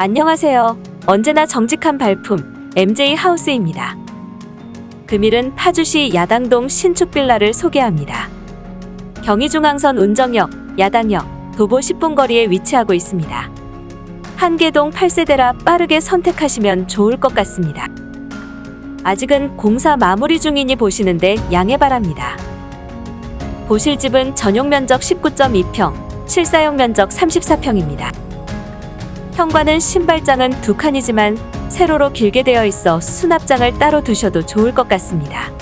안녕하세요. 언제나 정직한 발품 MJ 하우스입니다. 금일은 파주시 야당동 신축 빌라를 소개합니다. 경의중앙선 운정역, 야당역, 도보 10분 거리에 위치하고 있습니다. 한계동 8세대라 빠르게 선택하시면 좋을 것 같습니다. 아직은 공사 마무리 중이니 보시는데 양해 바랍니다. 보실 집은 전용 면적 19.2평, 실사용 면적 34평입니다. 현관은 신발장은 두 칸이지만 세로로 길게 되어 있어 수납장을 따로 두셔도 좋을 것 같습니다.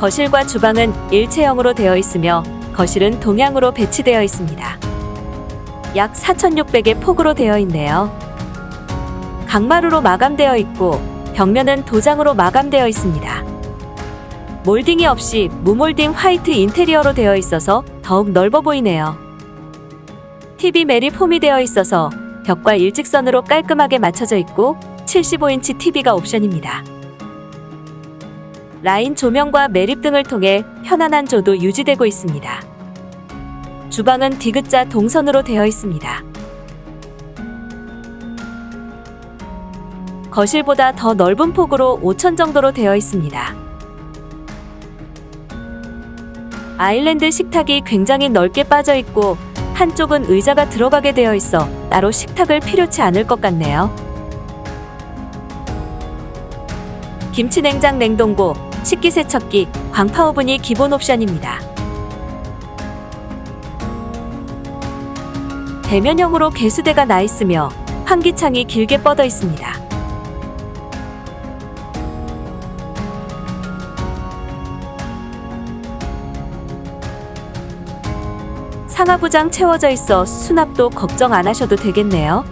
거실과 주방은 일체형으로 되어 있으며 거실은 동향으로 배치되어 있습니다. 약 4,600의 폭으로 되어 있네요. 강마루로 마감되어 있고 벽면은 도장으로 마감되어 있습니다. 몰딩이 없이 무몰딩 화이트 인테리어로 되어 있어서 더욱 넓어 보이네요. TV 홈이 되어 있어서 벽과 일직선으로 깔끔하게 맞춰져 있고 75인치 TV가 옵션입니다. 라인 조명과 매립 등을 통해 편안한 조도 유지되고 있습니다. 주방은 디귿자 동선으로 되어 있습니다. 거실보다 더 넓은 폭으로 5천 정도로 되어 있습니다. 아일랜드 식탁이 굉장히 넓게 빠져 있고 한쪽은 의자가 들어가게 되어 있어 따로 식탁을 필요치 않을 것 같네요. 김치 냉장 냉동고, 식기세척기, 광파 오븐이 기본 옵션입니다. 대면형으로 개수대가 나 있으며 환기창이 길게 뻗어 있습니다. 상하부장 채워져 있어 수납도 걱정 안 하셔도 되겠네요.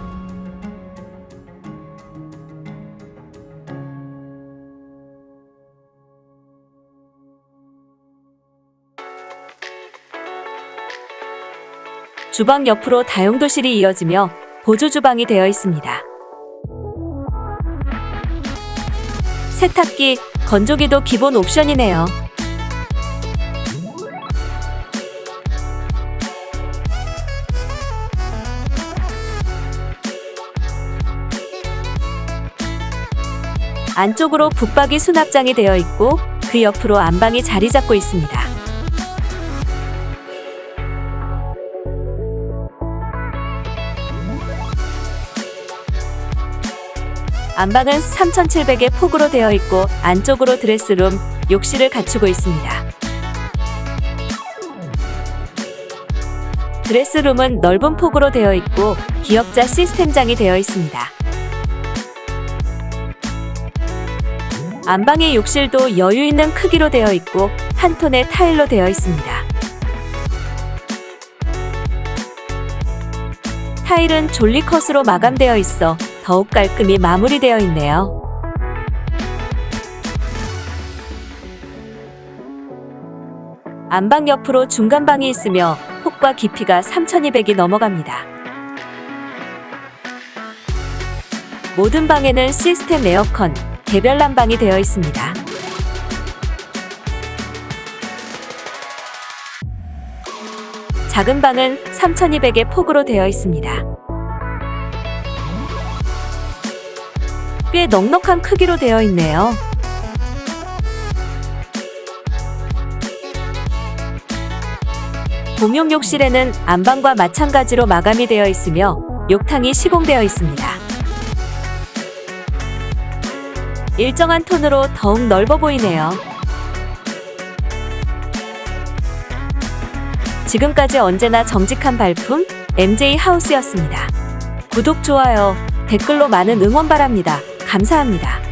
주방 옆으로 다용도실이 이어지며 보조 주방이 되어 있습니다. 세탁기, 건조기도 기본 옵션이네요. 안쪽으로 붙박이 수납장이 되어 있고 그 옆으로 안방이 자리 잡고 있습니다. 안방은 3,700의 폭으로 되어 있고 안쪽으로 드레스룸, 욕실을 갖추고 있습니다. 드레스룸은 넓은 폭으로 되어 있고 기역자 시스템장이 되어 있습니다. 안방의 욕실도 여유 있는 크기로 되어 있고 한 톤의 타일로 되어 있습니다. 타일은 졸리컷으로 마감되어 있어 더욱 깔끔히 마무리되어 있네요. 안방 옆으로 중간방이 있으며 폭과 깊이가 3200이 넘어갑니다. 모든 방에는 시스템 에어컨, 개별 난방이 되어 있습니다. 작은 방은 3200의 폭으로 되어 있습니다. 꽤 넉넉한 크기로 되어 있네요. 공용 욕실에는 안방과 마찬가지로 마감이 되어 있으며 욕탕이 시공되어 있습니다. 일정한 톤으로 더욱 넓어 보이네요. 지금까지 언제나 정직한 발품 MJ 하우스였습니다. 구독, 좋아요, 댓글로 많은 응원 바랍니다. 감사합니다.